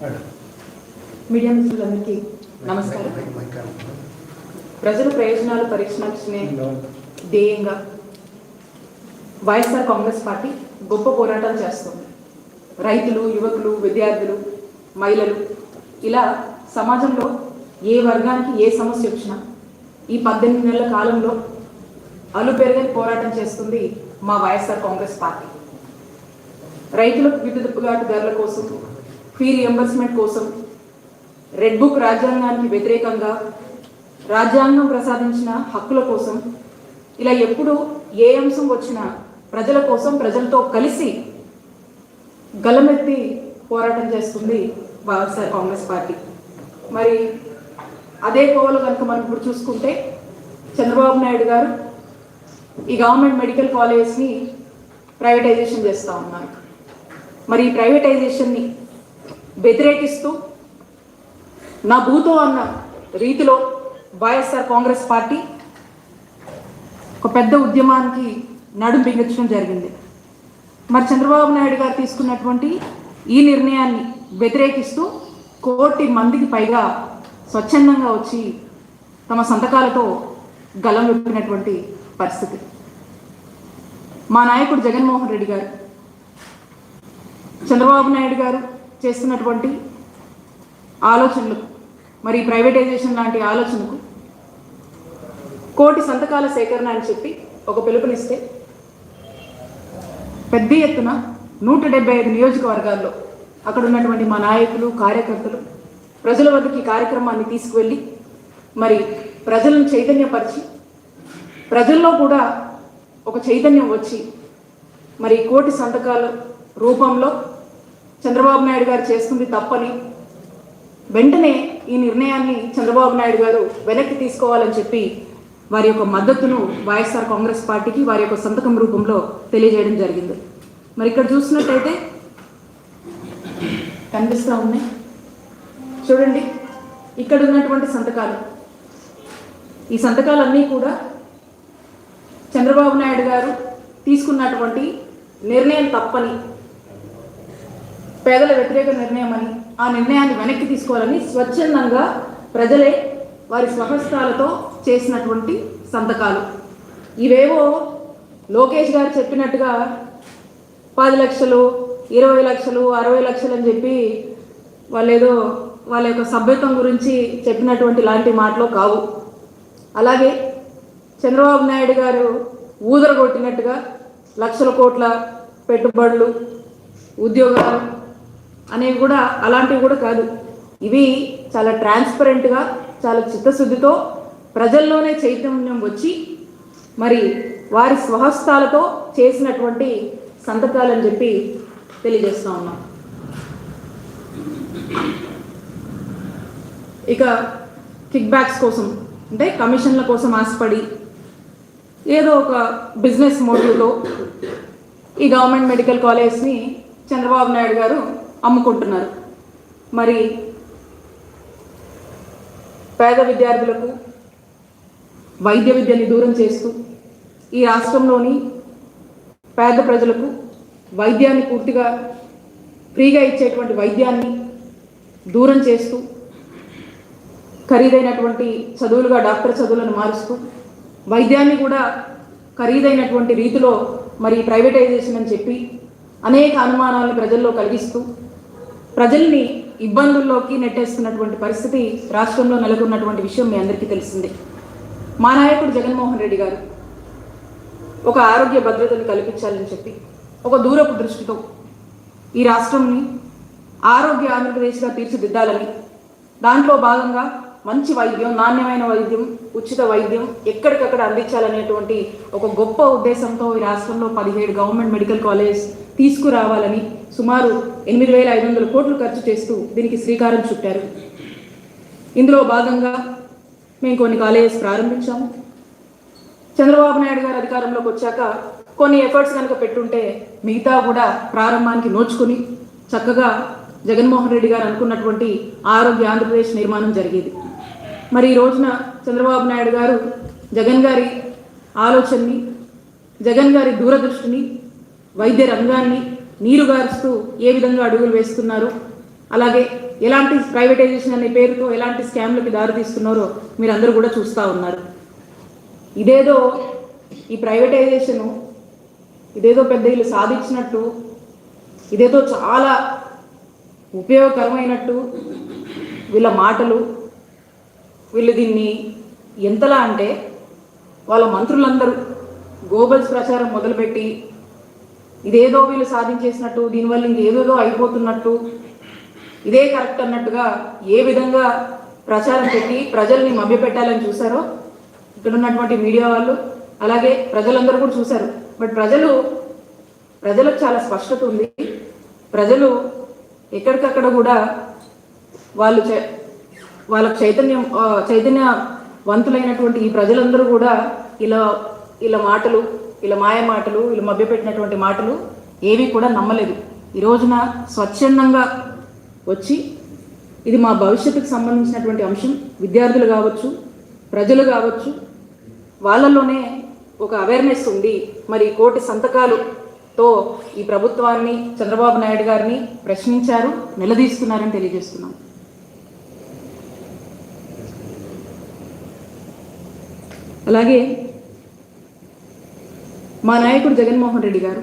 Media మిత్రులందరికీ నమస్కారం. ప్రజల ప్రయోజనాలు పరీక్షించే ధ్యేయంగా వైఎస్ఆర్ కాంగ్రెస్ పార్టీ గొప్ప పోరాటాలు చేస్తుంది. రైతులు యువకులు విద్యార్థులు మహిళలు ఇలా సమాజంలో ఏ వర్గానికి ఏ సమస్య వచ్చినా ఈ పద్దెనిమిది నెలల కాలంలో అలు పెరగని పోరాటం చేస్తుంది మా వైఎస్ఆర్ కాంగ్రెస్ పార్టీ. రైతులకు గిట్టుబాటు ధరల కోసం ఫీ రియంబర్స్మెంట్ కోసం రెడ్ బుక్ రాజ్యాంగానికి వ్యతిరేకంగా రాజ్యాంగం ప్రసాదించిన హక్కుల కోసం ఇలా ఎప్పుడు ఏ అంశం వచ్చినా ప్రజల కోసం ప్రజలతో కలిసి గలమెత్తి పోరాటం చేస్తుంది వైఎస్ఆర్ కాంగ్రెస్ పార్టీ. మరి అదే కోవలు కనుక మనం ఇప్పుడు చూసుకుంటే చంద్రబాబు నాయుడు గారు ఈ గవర్నమెంట్ మెడికల్ కాలేజ్ని ప్రైవేటైజేషన్ చేస్తూ ఉన్నారు. మరి ఈ ప్రైవేటైజేషన్ని వ్యతిరేకిస్తూ నా భూతో అన్న రీతిలో వైఎస్ఆర్ కాంగ్రెస్ పార్టీ ఒక పెద్ద ఉద్యమానికి నడుం బిగించడం జరిగింది. మరి చంద్రబాబు నాయుడు గారు తీసుకున్నటువంటి ఈ నిర్ణయాన్ని వ్యతిరేకిస్తూ కోటి మందికి పైగా స్వచ్ఛందంగా వచ్చి తమ సంతకాలతో గలం విప్పినటువంటి పరిస్థితి. మా నాయకుడు జగన్మోహన్ రెడ్డి గారు చంద్రబాబు నాయుడు గారు చేస్తున్నటువంటి ఆలోచనలకు మరి ప్రైవేటైజేషన్ లాంటి ఆలోచనకు కోటి సంతకాల సేకరణ అని చెప్పి ఒక పిలుపునిస్తే పెద్ద ఎత్తున నూట డెబ్బై ఐదు నియోజకవర్గాల్లో అక్కడ ఉన్నటువంటి మా నాయకులు కార్యకర్తలు ప్రజల వద్దకి కార్యక్రమాన్ని తీసుకువెళ్ళి మరి ప్రజలను చైతన్యపరిచి ప్రజల్లో కూడా ఒక చైతన్యం వచ్చి మరి కోటి సంతకాల రూపంలో చంద్రబాబు నాయుడు గారు చేస్తుంది తప్పని. వెంటనే ఈ నిర్ణయాన్ని చంద్రబాబు నాయుడు గారు వెనక్కి తీసుకోవాలని చెప్పి వారి యొక్క మద్దతును వైఎస్ఆర్ కాంగ్రెస్ పార్టీకి వారి యొక్క సంతకం రూపంలో తెలియజేయడం జరిగింది. మరి ఇక్కడ చూసినట్టయితే కనిపిస్తూ ఉన్నాయి. చూడండి ఇక్కడ ఉన్నటువంటి సంతకాలు. ఈ సంతకాలన్నీ కూడా చంద్రబాబు నాయుడు గారు తీసుకున్నటువంటి నిర్ణయం తప్పని పేదల వ్యతిరేక నిర్ణయం అని ఆ నిర్ణయాన్ని వెనక్కి తీసుకోవాలని స్వచ్ఛందంగా ప్రజలే వారి స్వహస్తాలతో చేసినటువంటి సంతకాలు. ఇవేవో లోకేష్ గారు చెప్పినట్టుగా పది లక్షలు ఇరవై లక్షలు అరవై లక్షలు అని చెప్పి వాళ్ళు ఏదో వాళ్ళ యొక్క సభ్యత్వం గురించి చెప్పినటువంటి లాంటి మాటలు కావు. అలాగే చంద్రబాబు నాయుడు గారు ఊదర కొట్టినట్టుగా లక్షల కోట్ల పెట్టుబడులు ఉద్యోగాలు అనేవి కూడా అలాంటివి కూడా కాదు. ఇవి చాలా ట్రాన్స్పరెంట్గా చాలా చిత్తశుద్ధితో ప్రజల్లోనే చైతన్యం వచ్చి మరి వారి స్వహస్తాలతో చేసినటువంటి సంతకాలని చెప్పి తెలియజేస్తా ఉన్నాం. ఇక కిక్ బ్యాక్స్ కోసం అంటే కమిషన్ల కోసం ఆశపడి ఏదో ఒక బిజినెస్ మోడల్తో ఈ గవర్నమెంట్ మెడికల్ కాలేజ్ని చంద్రబాబు నాయుడు గారు అమ్ముకుంటున్నారు. మరి పేద విద్యార్థులకు వైద్య విద్యని దూరం చేస్తూ ఈ రాష్ట్రంలోని పేద ప్రజలకు వైద్యాన్ని పూర్తిగా ఫ్రీగా ఇచ్చేటువంటి వైద్యాన్ని దూరం చేస్తూ ఖరీదైనటువంటి చదువులుగా డాక్టర్ చదువులను మారుస్తూ వైద్యాన్ని కూడా ఖరీదైనటువంటి రీతిలో మరి ప్రైవేటైజేషన్ అని చెప్పి అనేక అనుమానాలను ప్రజల్లో కలిగిస్తూ ప్రజల్ని ఇబ్బందుల్లోకి నెట్టేస్తున్నటువంటి పరిస్థితి రాష్ట్రంలో నెలకొన్నటువంటి విషయం మీ అందరికీ తెలిసిందే. మా నాయకుడు జగన్మోహన్ రెడ్డి గారు ఒక ఆరోగ్య భద్రతను కల్పించాలని చెప్పి ఒక దూరపు దృష్టితో ఈ రాష్ట్రంని ఆరోగ్య ఆంధ్రప్రదేశ్గా తీర్చిదిద్దాలని దాంట్లో భాగంగా మంచి వైద్యం నాణ్యమైన వైద్యం ఉచిత వైద్యం ఎక్కడికక్కడ అందించాలనేటువంటి ఒక గొప్ప ఉద్దేశంతో ఈ రాష్ట్రంలో పదిహేడు గవర్నమెంట్ మెడికల్ కాలేజ్ తీసుకురావాలని సుమారు ఎనిమిది వేల ఐదు వందల కోట్లు ఖర్చు చేస్తూ దీనికి శ్రీకారం చుట్టారు. ఇందులో భాగంగా మేము కొన్ని కాలేజెస్ ప్రారంభించాము. చంద్రబాబు నాయుడు గారు అధికారంలోకి వచ్చాక కొన్ని ఎఫర్ట్స్ కనుక పెట్టుంటే మిగతా కూడా ప్రారంభానికి నోచుకుని చక్కగా జగన్మోహన్ రెడ్డి గారు అనుకున్నటువంటి ఆరోగ్య ఆంధ్రప్రదేశ్ నిర్మాణం జరిగేది. మరి ఈ రోజున చంద్రబాబు నాయుడు గారు జగన్ గారి ఆలోచనని జగన్ గారి దూరదృష్టిని వైద్య రంగాన్ని నీరు గారుస్తూ ఏ విధంగా అడుగులు వేస్తున్నారు అలాగే ఎలాంటి ప్రైవేటైజేషన్ అనే పేరుతో ఎలాంటి స్కామ్లకి దారితీస్తున్నారో మీరు అందరూ కూడా చూస్తూ ఉన్నారు. ఇదేదో ఈ ప్రైవేటైజేషను ఇదేదో పెద్ద వీళ్ళు సాధించినట్టు ఇదేదో చాలా ఉపయోగకరమైనట్టు వీళ్ళ మాటలు వీళ్ళు దీన్ని ఎంతలా అంటే వాళ్ళ మంత్రులందరూ గోబల్స్ ప్రచారం మొదలుపెట్టి ఇదేదో వీళ్ళు సాధించేసినట్టు దీనివల్ల ఇంకేదేదో అయిపోతున్నట్టు ఇదే కరెక్ట్ అన్నట్టుగా ఏ విధంగా ప్రచారం పెట్టి ప్రజల్ని మభ్యపెట్టాలని చూసారో ఇక్కడ ఉన్నటువంటి మీడియా వాళ్ళు అలాగే ప్రజలందరూ కూడా చూశారు. బట్ ప్రజలు ప్రజలకు చాలా స్పష్టత ఉంది. ప్రజలు ఎక్కడికక్కడ కూడా వాళ్ళు చే వాళ్ళకు చైతన్యం చైతన్యవంతులైనటువంటి ఈ ప్రజలందరూ కూడా ఇలా ఇలా మాటలు ఇలా మాయ మాటలు ఇలా మభ్యపెట్టినటువంటి మాటలు ఏవి కూడా నమ్మలేదు. ఈ రోజున స్వచ్ఛందంగా వచ్చి ఇది మా భవిష్యత్తుకు సంబంధించినటువంటి అంశం. విద్యార్థులు కావచ్చు ప్రజలు కావచ్చు వాళ్ళలోనే ఒక అవేర్నెస్ ఉంది. మరి కోటి సంతకాలుతో ఈ ప్రభుత్వాన్ని చంద్రబాబు నాయుడు గారిని ప్రశ్నించారు నిలదీస్తున్నారని తెలియజేస్తున్నాం. అలాగే మా నాయకుడు జగన్మోహన్ రెడ్డి గారు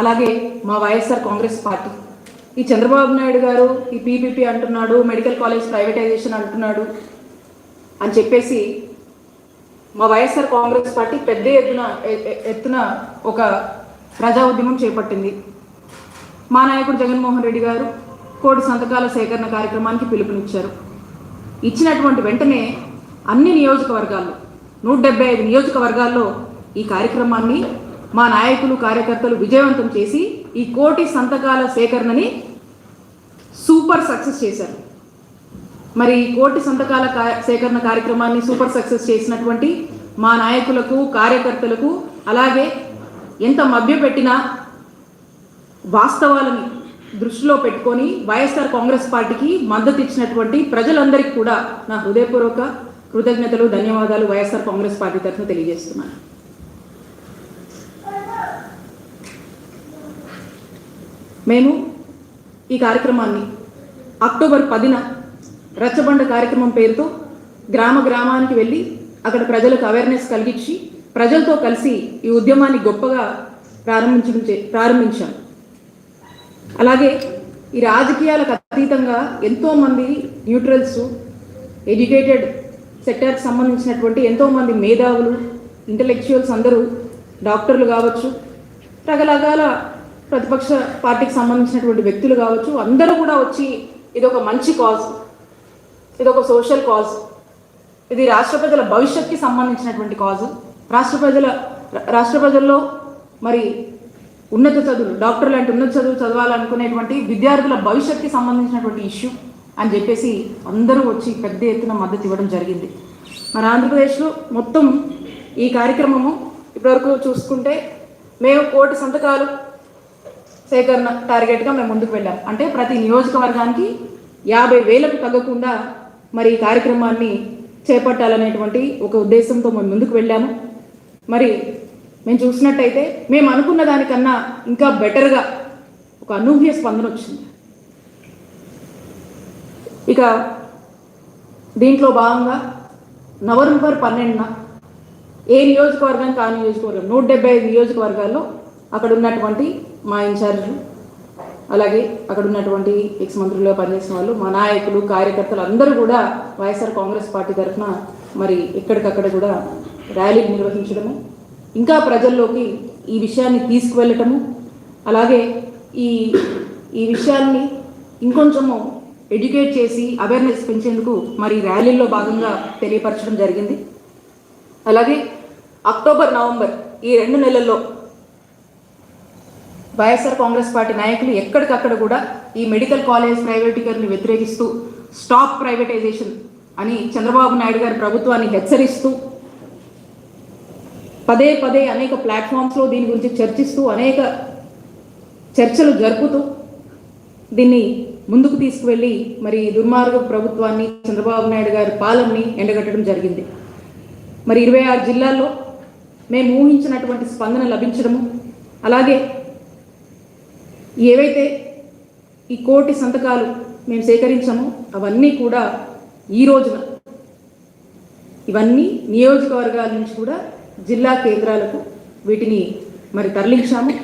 అలాగే మా వైఎస్ఆర్ కాంగ్రెస్ పార్టీ. ఈ చంద్రబాబు నాయుడు గారు ఈ పీపీపీ అంటున్నాడు మెడికల్ కాలేజ్ ప్రైవేటైజేషన్ అంటున్నాడు అని చెప్పేసి మా వైఎస్ఆర్ కాంగ్రెస్ పార్టీ పెద్ద ఎత్తున ఎత్తున ఒక ప్రజా ఉద్యమం చేపట్టింది. మా నాయకుడు జగన్మోహన్ రెడ్డి గారు కోటి సంతకాల సేకరణ కార్యక్రమానికి పిలుపునిచ్చారు. ఇచ్చినటువంటి వెంటనే అన్ని నియోజకవర్గాల్లో నూట డెబ్బై ఐదు నియోజకవర్గాల్లో ఈ కార్యక్రమాన్ని మా నాయకులు కార్యకర్తలు విజయవంతం చేసి ఈ కోటి సంతకాల సేకరణని సూపర్ సక్సెస్ చేశారు. మరి ఈ కోటి సంతకాల సేకరణ కార్యక్రమాన్ని సూపర్ సక్సెస్ చేసినటువంటి మా నాయకులకు కార్యకర్తలకు అలాగే ఎంత మభ్యపెట్టినా వాస్తవాలని దృష్టిలో పెట్టుకొని వైఎస్ఆర్ కాంగ్రెస్ పార్టీకి మద్దతు ఇచ్చినటువంటి ప్రజలందరికీ కూడా నా హృదయపూర్వక కృతజ్ఞతలు ధన్యవాదాలు వైఎస్ఆర్ కాంగ్రెస్ పార్టీ తరఫున తెలియజేస్తున్నాను. మేము ఈ కార్యక్రమాన్ని అక్టోబర్ పదిన రచ్చబండ కార్యక్రమం పేరుతో గ్రామ గ్రామానికి వెళ్ళి అక్కడ ప్రజలకు అవేర్నెస్ కలిగించి ప్రజలతో కలిసి ఈ ఉద్యమాన్ని గొప్పగా ప్రారంభించే ప్రారంభించాం. అలాగే ఈ రాజకీయాలకు అతీతంగా ఎంతోమంది న్యూట్రల్స్ ఎడ్యుకేటెడ్ సెక్టార్కి సంబంధించినటువంటి ఎంతోమంది మేధావులు ఇంటలెక్చువల్స్ అందరూ డాక్టర్లు కావచ్చు రకరకాల ప్రతిపక్ష పార్టీకి సంబంధించినటువంటి వ్యక్తులు కావచ్చు అందరూ కూడా వచ్చి ఇది ఒక మంచి కాజ్ ఇది ఒక సోషల్ కాజ్ ఇది రాష్ట్ర ప్రజల భవిష్యత్కి సంబంధించినటువంటి కాజ్ రాష్ట్ర ప్రజల రాష్ట్ర ప్రజల్లో మరి ఉన్నత చదువులు డాక్టర్ లాంటి ఉన్నత చదువు చదవాలనుకునేటువంటి విద్యార్థుల భవిష్యత్కి సంబంధించినటువంటి ఇష్యూ అని చెప్పేసి అందరూ వచ్చి పెద్ద ఎత్తున మద్దతు ఇవ్వడం జరిగింది. మన ఆంధ్రప్రదేశ్లో మొత్తం ఈ కార్యక్రమము ఇప్పటివరకు చూసుకుంటే మేము కోటి సంతకాలు సేకరణ టార్గెట్గా మేము ముందుకు వెళ్ళాం. అంటే ప్రతి నియోజకవర్గానికి యాభై వేలకు తగ్గకుండా మరి ఈ కార్యక్రమాన్ని చేపట్టాలనేటువంటి ఒక ఉద్దేశంతో మేము ముందుకు వెళ్ళాము. మరి మేము చూసినట్టయితే మేము అనుకున్న దానికన్నా ఇంకా బెటర్గా ఒక అనూహ్య స్పందన వచ్చింది. ఇక దీంట్లో భాగంగా నవంబర్ పన్నెండున ఏ నియోజకవర్గానికి ఆ నియోజకవర్గం నూట డెబ్బై ఐదు నియోజకవర్గాల్లో అక్కడ ఉన్నటువంటి మా ఇన్ఛార్జీలు అలాగే అక్కడ ఉన్నటువంటి ఎక్స్ మంత్రులుగా పనిచేసిన వాళ్ళు మా నాయకులు కార్యకర్తలు అందరూ కూడా వైఎస్ఆర్ కాంగ్రెస్ పార్టీ తరఫున మరి ఎక్కడికక్కడ కూడా ర్యాలీలు నిర్వహించడము ఇంకా ప్రజల్లోకి ఈ విషయాన్ని తీసుకువెళ్ళటము అలాగే ఈ ఈ విషయాన్ని ఇంకొంచెము ఎడ్యుకేట్ చేసి అవేర్నెస్ పెంచేందుకు మరి ర్యాలీల్లో భాగంగా తెలియపరచడం జరిగింది. అలాగే అక్టోబర్ నవంబర్ ఈ రెండు నెలల్లో వైఎస్ఆర్ కాంగ్రెస్ పార్టీ నాయకులు ఎక్కడికక్కడ కూడా ఈ మెడికల్ కాలేజ్ ప్రైవేటీకరణని వ్యతిరేకిస్తూ స్టాప్ ప్రైవేటైజేషన్ అని చంద్రబాబు నాయుడు గారి ప్రభుత్వాన్ని హెచ్చరిస్తూ పదే పదే అనేక ప్లాట్ఫామ్స్లో దీని గురించి చర్చిస్తూ అనేక చర్చలు జరుపుతూ దీన్ని ముందుకు తీసుకువెళ్ళి మరి దుర్మార్గ ప్రభుత్వాన్ని చంద్రబాబు నాయుడు గారి పాలనని ఎండగట్టడం జరిగింది. మరి ఇరవై ఆరు జిల్లాల్లో మేము ఊహించినటువంటి స్పందన లభించడము అలాగే ఏవైతే ఈ కోటి సంతకాలు మేము సేకరించామో అవన్నీ కూడా ఈ రోజున ఇవన్నీ నియోజకవర్గాల నుంచి కూడా జిల్లా కేంద్రాలకు వీటిని మరి తరలించాము.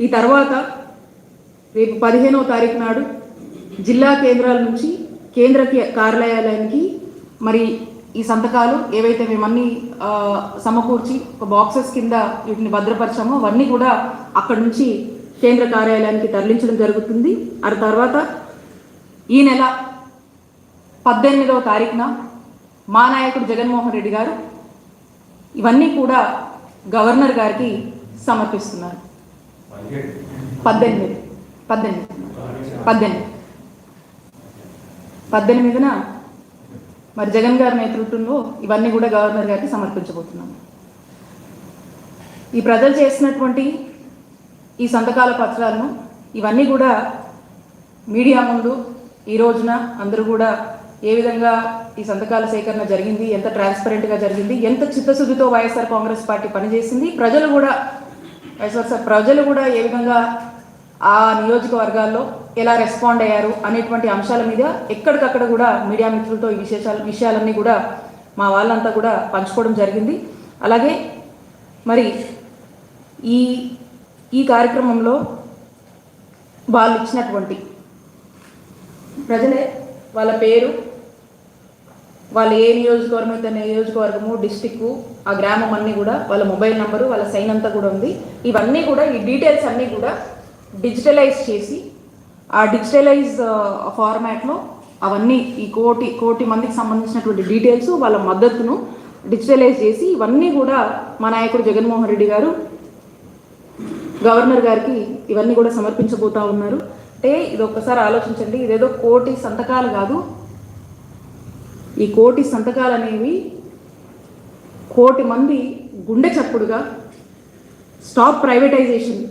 ఈ తర్వాత రేపు పదిహేనవ తారీఖు నాడు జిల్లా కేంద్రాల నుంచి కేంద్ర కార్యాలయానికి మరి ఈ సంతకాలు ఏవైతే మేమన్నీ సమకూర్చి ఒక బాక్సెస్ కింద వీటిని భద్రపరిచామో అవన్నీ కూడా అక్కడ నుంచి కేంద్ర కార్యాలయానికి తరలించడం జరుగుతుంది. ఆ తర్వాత ఈ నెల పద్దెనిమిదవ తారీఖున మా నాయకుడు జగన్మోహన్ రెడ్డి గారు ఇవన్నీ కూడా గవర్నర్ గారికి సమర్పిస్తున్నారు. పద్దెనిమిది. పద్దెనిమిది. పద్దెనిమిది. పద్దెనిమిదిన మరి జగన్ గారి నేతృత్వంలో ఇవన్నీ కూడా గవర్నర్ గారికి సమర్పించబోతున్నాము ఈ ప్రజలు చేసినటువంటి ఈ సంతకాల పత్రాలను ఇవన్నీ కూడా మీడియా ముందు ఈ రోజున అందరూ కూడా ఏ విధంగా ఈ సంతకాల సేకరణ జరిగింది ఎంత ట్రాన్స్పరెంట్గా జరిగింది ఎంత చిత్తశుద్ధితో వైఎస్ఆర్ కాంగ్రెస్ పార్టీ పనిచేసింది ప్రజలు కూడా వైఎస్ఆర్ ప్రజలు కూడా ఏ విధంగా ఆ నియోజకవర్గాల్లో ఎలా రెస్పాండ్ అయ్యారు అనేటువంటి అంశాల మీద ఎక్కడికక్కడ కూడా మీడియా మిత్రులతో ఈ విశేషాలు విషయాలన్నీ కూడా మా వాళ్ళంతా కూడా పంచుకోవడం జరిగింది. అలాగే మరి ఈ ఈ కార్యక్రమంలో వాళ్ళు ఇచ్చినటువంటి ప్రజలే వాళ్ళ పేరు వాళ్ళు ఏ నియోజకవర్గం అయితే నియోజకవర్గము డిస్టిక్ ఆ గ్రామం అన్నీ కూడా వాళ్ళ మొబైల్ నెంబరు వాళ్ళ సైన్ అంతా కూడా ఉంది. ఇవన్నీ కూడా ఈ డీటెయిల్స్ అన్నీ కూడా డిజిటలైజ్ చేసి ఆ డిజిటలైజ్ ఫార్మాట్లో అవన్నీ ఈ కోటి కోటి మందికి సంబంధించినటువంటి డీటెయిల్స్ వాళ్ళ మద్దతును డిజిటలైజ్ చేసి ఇవన్నీ కూడా మా నాయకుడు జగన్మోహన్ రెడ్డి గారు గవర్నర్ గారికి ఇవన్నీ కూడా సమర్పించబోతా ఉన్నారు. అంటే ఇది ఒక్కసారి ఆలోచించండి ఇదేదో కోటి సంతకాలు కాదు. ఈ కోటి సంతకాలు అనేవి కోటి మంది గుండె చప్పుడుగా stop privatisation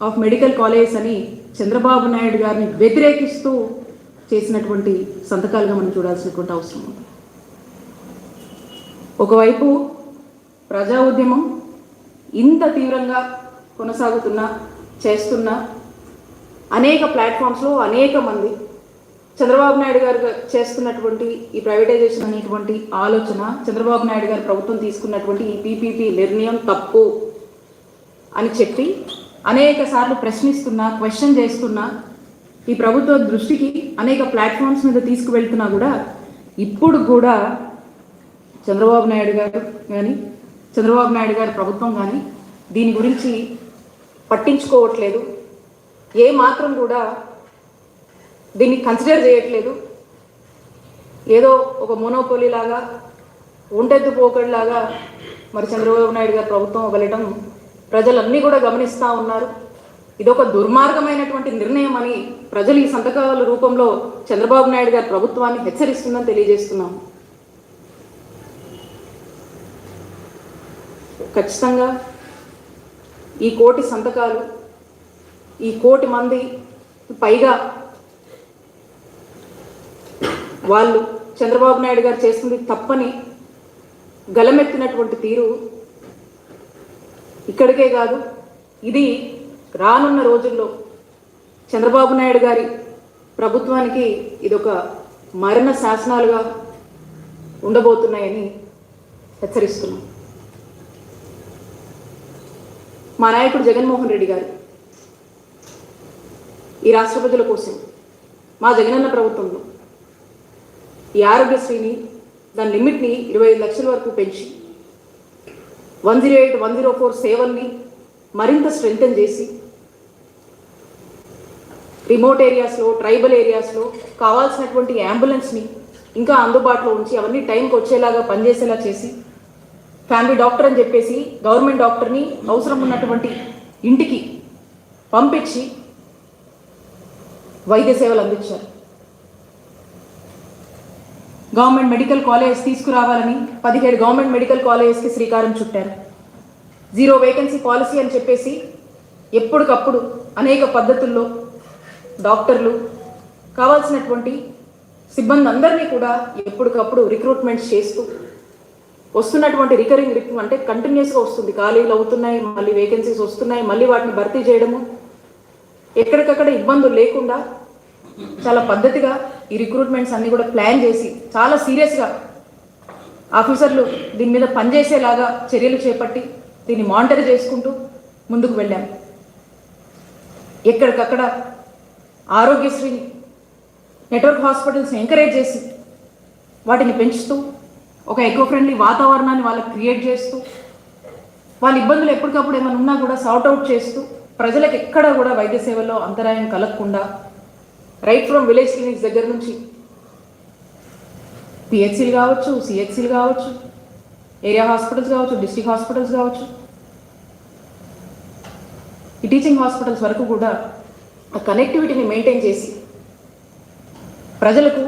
of medical colleges అని చంద్రబాబు నాయుడు గారిని వ్యతిరేకిస్తూ చేసినటువంటి సంతకాలుగా మనం చూడాల్సినటువంటి అవసరం ఉంది. ఒకవైపు ప్రజా ఉద్యమం ఇంత తీవ్రంగా కొనసాగుతున్న చేస్తున్న అనేక ప్లాట్ఫామ్స్లో అనేక మంది చంద్రబాబు నాయుడు గారు చేస్తున్నటువంటి ఈ ప్రైవేటైజేషన్ అనేటువంటి ఆలోచన చంద్రబాబు నాయుడు గారు ప్రభుత్వం తీసుకున్నటువంటి ఈ పీపీపీ నిర్ణయం తప్పు అని చెప్పి అనేక సార్లు ప్రశ్నిస్తున్నా క్వశ్చన్ చేస్తున్నా ఈ ప్రభుత్వ దృష్టికి అనేక ప్లాట్ఫామ్స్ మీద తీసుకువెళ్తున్నా కూడా ఇప్పుడు కూడా చంద్రబాబు నాయుడు గారు కానీ చంద్రబాబు నాయుడు గారి ప్రభుత్వం కానీ దీని గురించి పట్టించుకోవట్లేదు. ఏ మాత్రం కూడా దీన్ని కన్సిడర్ చేయట్లేదు. ఏదో ఒక మోనోపోలీ లాగా ఒంటెత్తు పోకడిలాగా మరి చంద్రబాబు నాయుడు గారి ప్రభుత్వం వదలటం ప్రజలన్నీ కూడా గమనిస్తూ ఉన్నారు. ఇదొక దుర్మార్గమైనటువంటి నిర్ణయం అని ప్రజలు ఈ సంతకాల రూపంలో చంద్రబాబు నాయుడు గారి ప్రభుత్వాన్ని హెచ్చరిస్తుందని తెలియజేస్తున్నాం. ఖచ్చితంగా ఈ కోటి సంతకాలు ఈ కోటి మంది పైగా వాళ్ళు చంద్రబాబు నాయుడు గారు చేస్తుంది తప్పని గలమెత్తినటువంటి తీరు ఇక్కడికే కాదు ఇది రానున్న రోజుల్లో చంద్రబాబు నాయుడు గారి ప్రభుత్వానికి ఇదొక మరణ శాసనాలుగా ఉండబోతున్నాయని హెచ్చరిస్తున్నాం. మా నాయకుడు జగన్మోహన్ రెడ్డి గారు ఈ రాష్ట్ర ప్రజల కోసం మా జగనన్న ప్రభుత్వంలో ఈ ఆరోగ్యశ్రీని దాని లిమిట్ని ఇరవై ఐదు లక్షల వరకు పెంచి one zero eight one zero four సేవల్ని మరింత స్ట్రెంగ్తన్ చేసి రిమోట్ ఏరియాస్లో ట్రైబల్ ఏరియాస్లో కావాల్సినటువంటి అంబులెన్స్ని ఇంకా అందుబాటులో ఉంచి అవన్నీ టైంకి వచ్చేలాగా పనిచేసేలా చేసి ఫ్యామిలీ డాక్టర్ అని చెప్పేసి గవర్నమెంట్ డాక్టర్ని అవసరం ఉన్నటువంటి ఇంటికి పంపించి వైద్య సేవలు అందించారు. గవర్నమెంట్ మెడికల్ కాలేజ్ తీసుకురావాలని పదిహేడు గవర్నమెంట్ మెడికల్ కాలేజెస్కి శ్రీకారం చుట్టారు. జీరో వేకెన్సీ పాలసీ అని చెప్పేసి ఎప్పటికప్పుడు అనేక పద్ధతుల్లో డాక్టర్లు కావాల్సినటువంటి సిబ్బంది అందరినీ కూడా ఎప్పటికప్పుడు రిక్రూట్మెంట్స్ చేస్తూ వస్తున్నటువంటి రికరింగ్ రిక్ అంటే కంటిన్యూస్గా వస్తుంది. ఖాళీలు అవుతున్నాయి మళ్ళీ వేకెన్సీస్ వస్తున్నాయి మళ్ళీ వాటిని భర్తీ చేయడము. ఎక్కడికక్కడ ఇబ్బందులు లేకుండా చాలా పద్ధతిగా ఈ రిక్రూట్మెంట్స్ అన్ని కూడా ప్లాన్ చేసి చాలా సీరియస్గా ఆఫీసర్లు దీని మీద పనిచేసేలాగా చర్యలు చేపట్టి దీన్ని మానిటర్ చేసుకుంటూ ముందుకు వెళ్ళాం. ఎక్కడికక్కడ ఆరోగ్యశ్రీని నెట్వర్క్ హాస్పిటల్స్ ఎంకరేజ్ చేసి వాటిని పెంచుతూ ఒక ఎకో ఫ్రెండ్లీ వాతావరణాన్ని వాళ్ళకి క్రియేట్ చేస్తూ వాళ్ళ ఇబ్బందులు ఎప్పటికప్పుడు ఏమైనా ఉన్నా కూడా సార్ట్ అవుట్ చేస్తూ ప్రజలకు ఎక్కడ కూడా వైద్య సేవల్లో అంతరాయం కలగకుండా రైట్ ఫ్రమ్ విలేజ్ క్లినిక్స్ దగ్గర నుంచి. పిహెచ్సీలు కావచ్చు సిహెచ్సీలు కావచ్చు ఏరియా హాస్పిటల్స్ కావచ్చు డిస్ట్రిక్ట్ హాస్పిటల్స్ కావచ్చు. ఈ టీచింగ్ హాస్పిటల్స్ వరకు కూడా ఆ కనెక్టివిటీని మెయింటైన్ చేసి ప్రజలకు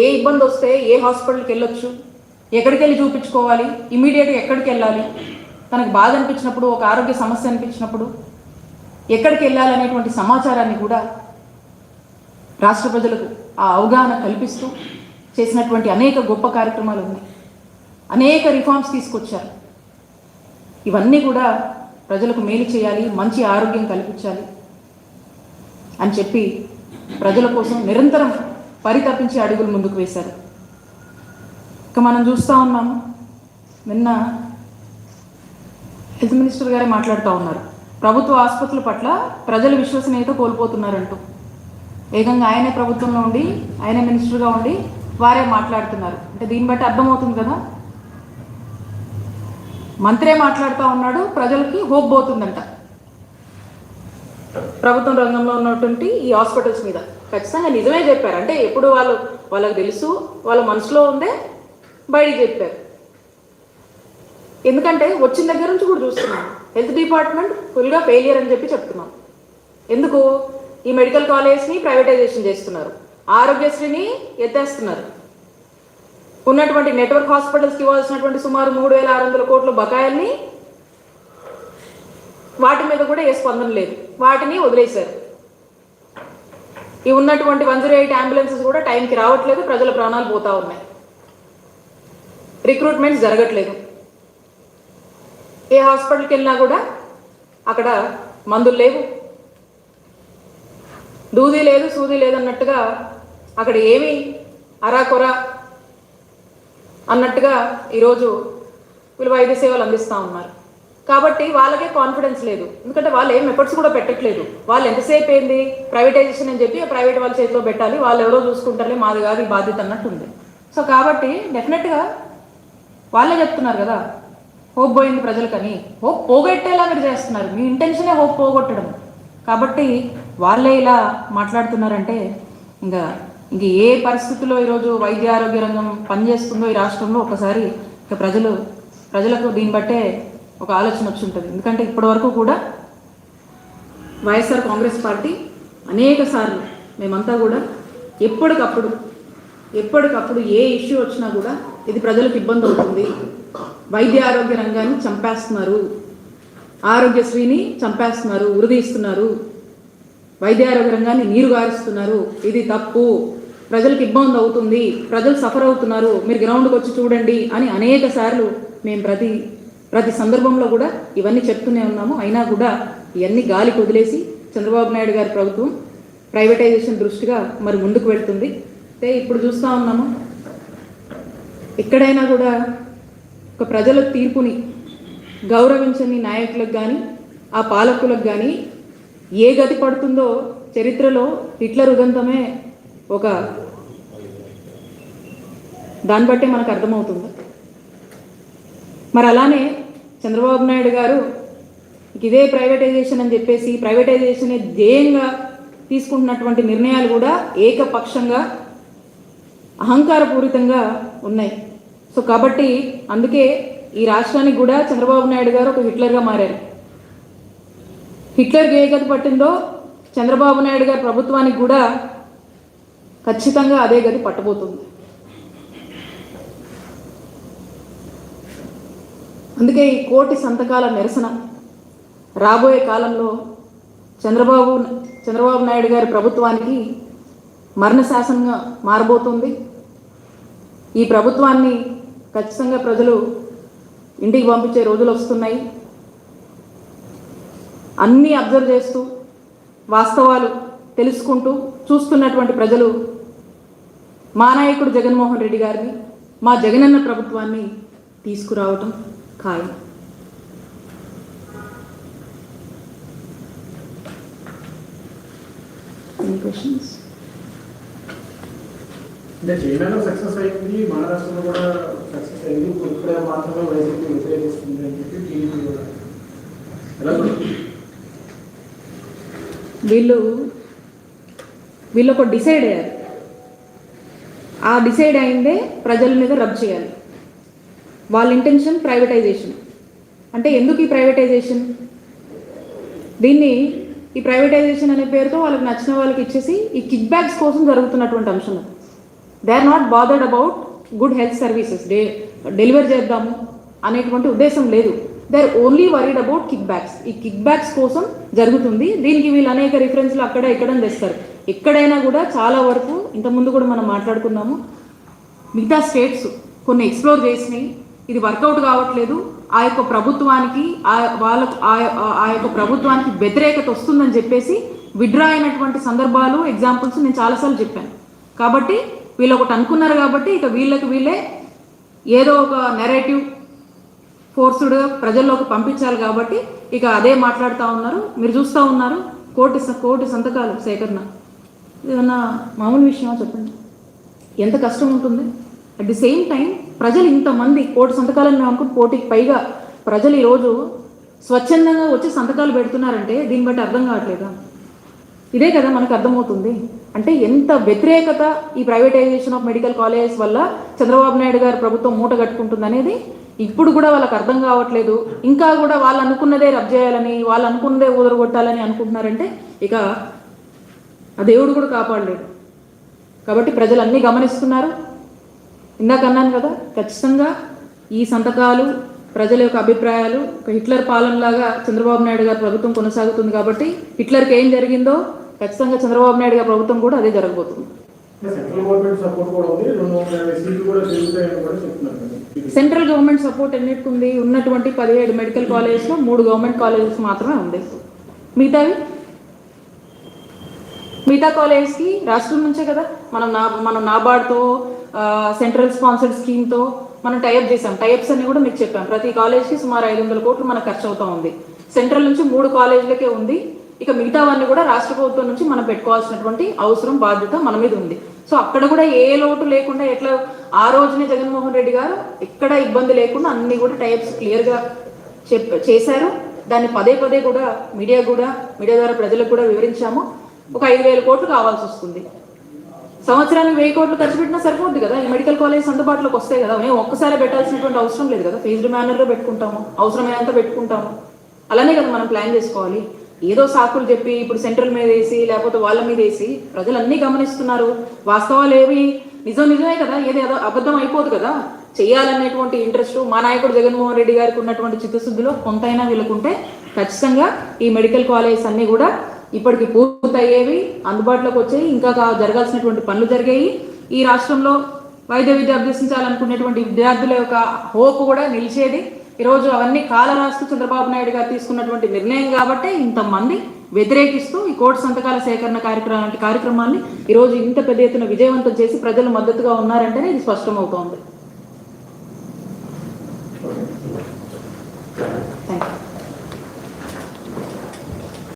ఏ ఇబ్బంది వస్తే ఏ హాస్పిటల్కి వెళ్ళొచ్చు ఎక్కడికి వెళ్ళి చూపించుకోవాలి ఇమీడియట్గా ఎక్కడికి వెళ్ళాలి తనకు బాధ అనిపించినప్పుడు ఒక ఆరోగ్య సమస్య అనిపించినప్పుడు ఎక్కడికి వెళ్ళాలనేటువంటి సమాచారాన్ని కూడా రాష్ట్ర ప్రజలకు ఆ అవగాహన కల్పిస్తూ చేసినటువంటి అనేక గొప్ప కార్యక్రమాలు ఉన్నాయి. అనేక రిఫార్మ్స్ తీసుకొచ్చారు. ఇవన్నీ కూడా ప్రజలకు మేలు చేయాలి మంచి ఆరోగ్యం కల్పించాలి అని చెప్పి ప్రజల కోసం నిరంతరం పరితపించి అడుగులు ముందుకు వేశారు. ఇక మనం చూస్తూ ఉన్నాము. నిన్న హెల్త్ మినిస్టర్ గారే మాట్లాడుతూ ఉన్నారు. ప్రభుత్వ ఆసుపత్రుల పట్ల ప్రజల విశ్వసనీయత కోల్పోతున్నారంటూ. ఏకంగా ఆయనే ప్రభుత్వంలో ఉండి ఆయనే మినిస్టర్గా ఉండి వారే మాట్లాడుతున్నారు. అంటే దీన్ని బట్టి అర్థమవుతుంది కదా? మంత్రే మాట్లాడుతూ ఉన్నాడు ప్రజలకి హోప్ పోతుందంట. ప్రభుత్వం రంగంలో ఉన్నటువంటి ఈ హాస్పిటల్స్ మీద. ఖచ్చితంగా నిజమే చెప్పారు. అంటే ఎప్పుడు వాళ్ళు వాళ్ళకి తెలుసు వాళ్ళ మనసులో ఉందే బయటికి చెప్పారు. ఎందుకంటే వచ్చిన దగ్గర నుంచి కూడా చూస్తున్నాం. హెల్త్ డిపార్ట్మెంట్ ఫుల్గా ఫెయిలియర్ అని చెప్పి చెప్తున్నాం. ఎందుకు? ఈ మెడికల్ కాలేజ్ని ప్రైవేటైజేషన్ చేస్తున్నారు. ఆరోగ్యశ్రీని ఎత్తేస్తున్నారు. ఉన్నటువంటి నెట్వర్క్ హాస్పిటల్స్కి ఇవ్వాల్సినటువంటి సుమారు మూడు వేల ఆరు వందల కోట్ల బకాయిల్ని వాటి మీద కూడా ఏ స్పందన లేదు. వాటిని వదిలేశారు. ఈ ఉన్నటువంటి వన్ జీరో ఎయిట్ అంబులెన్సెస్ కూడా టైంకి రావట్లేదు ప్రజల ప్రాణాలు పోతా ఉన్నాయి. రిక్రూట్మెంట్స్ జరగట్లేదు. ఏ హాస్పిటల్కి వెళ్ళినా కూడా అక్కడ మందులు లేవు. దూది లేదు సూది లేదన్నట్టుగా అక్కడ ఏమి అరాకొరా అన్నట్టుగా ఈరోజు వీళ్ళు వైద్య సేవలు అందిస్తూ ఉన్నారు. కాబట్టి వాళ్ళకే కాన్ఫిడెన్స్ లేదు. ఎందుకంటే వాళ్ళు ఏం ఎఫర్ట్స్ కూడా పెట్టట్లేదు. వాళ్ళు ఎంతసేపు ఏంది? ప్రైవేటైజేషన్ అని చెప్పి ప్రైవేట్ వాళ్ళ చేతిలో పెట్టాలి. వాళ్ళు ఎవరో చూసుకుంటారులే మాది కాదు ఈ బాధ్యత అన్నట్టు ఉంది. సో కాబట్టి డెఫినెట్గా వాళ్ళే చెప్తున్నారు కదా హోప్ పోయింది ప్రజలకని. హోప్ పోగొట్టేలా మీరు చేస్తున్నారు. మీ ఇంటెన్షనే హోప్ పోగొట్టడం. కాబట్టి వాళ్ళే ఇలా మాట్లాడుతున్నారంటే ఇంకా ఇంక ఏ పరిస్థితుల్లో ఈరోజు వైద్య ఆరోగ్య రంగం పనిచేస్తుందో ఈ రాష్ట్రంలో ఒకసారి ఇక ప్రజలు ప్రజలకు దీన్ని బట్టే ఒక ఆలోచన వచ్చి ఉంటుంది. ఎందుకంటే ఇప్పటి వరకు కూడా వైఎస్ఆర్ కాంగ్రెస్ పార్టీ అనేక సార్లు మేమంతా కూడా ఎప్పటికప్పుడు ఎప్పటికప్పుడు ఏ ఇష్యూ వచ్చినా కూడా ఇది ప్రజలకు ఇబ్బంది అవుతుంది. వైద్య ఆరోగ్య రంగాన్ని చంపేస్తున్నారు. ఆరోగ్యశ్రీని చంపేస్తున్నారు ఉరిదీస్తున్నారు వైద్య ఆరోగ్య రంగాన్ని నీరు గారుస్తున్నారు. ఇది తప్పు. ప్రజలకు ఇబ్బంది అవుతుంది. ప్రజలు సఫర్ అవుతున్నారు. మీరు గ్రౌండ్కి వచ్చి చూడండి అని అనేక సార్లు మేము ప్రతి ప్రతి సందర్భంలో కూడా ఇవన్నీ చెప్తూనే ఉన్నాము. అయినా కూడా ఇవన్నీ గాలికి వదిలేసి చంద్రబాబు నాయుడు గారి ప్రభుత్వం ప్రైవేటైజేషన్ దృష్టిగా మరి ముందుకు వెళ్తుంది. అయితే ఇప్పుడు చూస్తూ ఉన్నాము. ఎక్కడైనా కూడా ఒక ప్రజల తీర్పుని గౌరవించని నాయకులకు కానీ ఆ పాలకులకు కానీ ఏ గతి పడుతుందో చరిత్రలో హిట్లర్ ఉదంతమే ఒక దాన్ని బట్టే మనకు అర్థమవుతుంది. మరి అలానే చంద్రబాబు నాయుడు గారు ఇదే ప్రైవేటైజేషన్ అని చెప్పేసి ప్రైవేటైజేషన్ ధ్యేయంగా తీసుకుంటున్నటువంటి నిర్ణయాలు కూడా ఏకపక్షంగా అహంకారపూరితంగా ఉన్నాయి. సో కాబట్టి అందుకే ఈ రాష్ట్రానికి కూడా చంద్రబాబు నాయుడు గారు ఒక హిట్లర్గా మారారు. హిట్లర్ ఏ గది పట్టిందో చంద్రబాబు నాయుడు గారి ప్రభుత్వానికి కూడా ఖచ్చితంగా అదే గది పట్టబోతుంది. అందుకే ఈ కోటి సంతకాల నిరసన రాబోయే కాలంలో చంద్రబాబు చంద్రబాబు నాయుడు గారి ప్రభుత్వానికి మరణ శాసనంగా మారబోతుంది. ఈ ప్రభుత్వాన్ని ఖచ్చితంగా ప్రజలు ఇంటికి పంపించే రోజులు వస్తున్నాయి. అన్నీ అబ్జర్వ్ చేస్తూ వాస్తవాలు తెలుసుకుంటూ చూస్తున్నటువంటి ప్రజలు మా నాయకుడు జగన్మోహన్ రెడ్డి గారిని మా జగనన్న ప్రభుత్వాన్ని తీసుకురావటం ఖాయం. ఎనీ క్వశ్చన్స్ అంటే చైనాలో సక్సెస్ అయింది? మహారాష్ట్రలో కూడా సక్సెస్ అయింది మాత్రమే వైసీపీ వ్యతిరేకిస్తుంది అని చెప్పి టీడీపీ వీళ్ళు వీళ్ళు ఒక డిసైడ్ అయ్యారు. ఆ డిసైడ్ అయిందే ప్రజల మీద రబ్ చేయాలి. వాళ్ళ ఇంటెన్షన్ ప్రైవేటైజేషన్. అంటే ఎందుకు ఈ ప్రైవేటైజేషన్? దీన్ని ఈ ప్రైవేటైజేషన్ అనే పేరుతో వాళ్ళకి నచ్చిన వాళ్ళకి ఇచ్చేసి ఈ కిక్ బ్యాక్స్ కోసం జరుగుతున్నటువంటి అంశం. They are not bothered about good health services they deliver చేద్దాము అనేటువంటి ఉద్దేశం లేదు. They are only worried about kickbacks ఈ కిక్ బ్యాక్స్ కోసం జరుగుతుంది. దీనికి వీళ్ళు అనేక రిఫరెన్స్లు అక్కడ ఇక్కడ తెస్తారు. ఎక్కడైనా కూడా చాలా వరకు ఇంతకుముందు కూడా మనం మాట్లాడుకున్నాము. మిగతా స్టేట్స్ కొన్ని ఎక్స్ప్లోర్ చేసినాయి. ఇది వర్కౌట్ కావట్లేదు. ఆ యొక్క ప్రభుత్వానికి ఆ వాళ్ళకు ఆ- ఆ- ఆ యొక్క ప్రభుత్వానికి వ్యతిరేకత వస్తుందని చెప్పేసి విడ్రా అయినటువంటి సందర్భాలు ఎగ్జాంపుల్స్ నేను చాలాసార్లు చెప్పాను. కాబట్టి వీళ్ళు ఒకటి అనుకున్నారు కాబట్టి ఇక వీళ్ళకి వీళ్ళే ఏదో ఒక నెరేటివ్ ఫోర్స్డ్ ప్రజల్లోకి పంపించాలి కాబట్టి ఇక అదే మాట్లాడుతూ ఉన్నారు. మీరు చూస్తూ ఉన్నారు. కోటి స- కోటి సంతకాలు సేకరణ. ఏమన్నా మామూలు విషయమా చెప్పండి? ఎంత కష్టం ఉంటుంది? అట్ ది సేమ్ టైం ప్రజలు ఇంతమంది కోటి సంతకాలని మేము అనుకుంటే కోటికి పైగా ప్రజలు ఈరోజు స్వచ్ఛందంగా వచ్చి సంతకాలు పెడుతున్నారంటే దీన్ని బట్టి అర్థం కావట్లేదా? ఇదే కదా మనకు అర్థమవుతుంది. అంటే ఎంత వ్యతిరేకత ఈ ప్రైవేటైజేషన్ ఆఫ్ మెడికల్ కాలేజెస్ వల్ల చంద్రబాబు నాయుడు గారు ప్రభుత్వం మూట కట్టుకుంటుంది అనేది ఇప్పుడు కూడా వాళ్ళకి అర్థం కావట్లేదు. ఇంకా కూడా వాళ్ళు అనుకున్నదే రబ్ చేయాలని వాళ్ళు అనుకున్నదే ఊదరగొట్టాలని అనుకుంటున్నారంటే ఇక ఆ దేవుడు కూడా కాపాడలేడు. కాబట్టి ప్రజలు అన్నీ గమనిస్తున్నారు. ఇందాక అన్నాను కదా ఖచ్చితంగా ఈ సంతకాలు ప్రజల యొక్క అభిప్రాయాలు ఒక హిట్లర్ పాలనలాగా చంద్రబాబు నాయుడు గారి ప్రభుత్వం కొనసాగుతుంది కాబట్టి హిట్లర్కి ఏం జరిగిందో ఖచ్చితంగా చంద్రబాబు నాయుడు గారి ప్రభుత్వం కూడా అదే జరగబోతుంది. సెంట్రల్ గవర్నమెంట్ సపోర్ట్ ఎన్నిటికి ఉంది ఉన్నటువంటి పదిహేడు మెడికల్ కాలేజెస్లో మూడు గవర్నమెంట్ కాలేజెస్ మాత్రమే ఉంది. మిగతావి? మిగతా కాలేజ్కి రాష్ట్రం నుంచే కదా? మనం నా మనం నాబార్డ్తో సెంట్రల్ స్పాన్సర్డ్ స్కీమ్తో మనం టైప్ చేసాం టైప్స్ అన్ని కూడా మీకు చెప్పాం. ప్రతి కాలేజ్కి సుమారు ఐదు వందల కోట్లు మనకు ఖర్చు అవుతా ఉంది. సెంట్రల్ నుంచి మూడు కాలేజీలకే ఉంది. ఇక మిగతావన్నీ కూడా రాష్ట్ర ప్రభుత్వం నుంచి మనం పెట్టుకోవాల్సినటువంటి అవసరం బాధ్యత మన మీద ఉంది. సో అక్కడ కూడా ఏ లోటు లేకుండా ఎట్లా ఆ రోజునే జగన్మోహన్ రెడ్డి గారు ఎక్కడ ఇబ్బంది లేకుండా అన్ని కూడా టైప్స్ క్లియర్గా చెప్ చేశారు. దాన్ని పదే పదే కూడా మీడియా కూడా మీడియా ద్వారా ప్రజలకు కూడా వివరించాము. ఒక ఐదు వేల కోట్లు కావాల్సి వస్తుంది. సంవత్సరానికి వెయ్యి కోట్లు ఖర్చు పెట్టినా సరిపోద్ది కదా? ఈ మెడికల్ కాలేజ్ అందుబాటులోకి వస్తాయి కదా? మేము ఒక్కసారి పెట్టాల్సినటువంటి అవసరం లేదు కదా? ఫీజుడ్ మేనర్లో పెట్టుకుంటాము అవసరమైనంత పెట్టుకుంటాము. అలానే కదా మనం ప్లాన్ చేసుకోవాలి. ఏదో సాకులు చెప్పి ఇప్పుడు సెంట్రల్ మీద వేసి లేకపోతే వాళ్ళ మీద వేసి ప్రజలన్నీ గమనిస్తున్నారు. వాస్తవాలు ఏవి? నిజం నిజమే కదా. ఏది అబద్ధం అయిపోదు కదా. చేయాలనేటువంటి ఇంట్రెస్ట్ మా నాయకుడు జగన్మోహన్ రెడ్డి గారికి ఉన్నటువంటి చిత్తశుద్ధిలో కొంతైనా వీళ్ళకుంటే ఖచ్చితంగా ఈ మెడికల్ కాలేజెస్ అన్నీ కూడా ఇప్పటికి పూర్తయ్యేవి అందుబాటులోకి వచ్చాయి ఇంకా జరగాల్సినటువంటి పనులు జరిగాయి. ఈ రాష్ట్రంలో వైద్య విద్య అభ్యసించాలనుకునేటువంటి విద్యార్థుల యొక్క హోప్ కూడా నిలిచేది ఈరోజు అవన్నీ కాలరాస్తూ చంద్రబాబు నాయుడు గారు తీసుకున్నటువంటి నిర్ణయం కాబట్టే ఇంతమంది వ్యతిరేకిస్తూ ఈ కోటి సంతకాల సేకరణ కార్యక్రమం లాంటి కార్యక్రమాన్ని ఈరోజు ఇంత పెద్ద ఎత్తున విజయవంతం చేసి ప్రజలు మద్దతుగా ఉన్నారంటేనే ఇది స్పష్టమవుతోంది.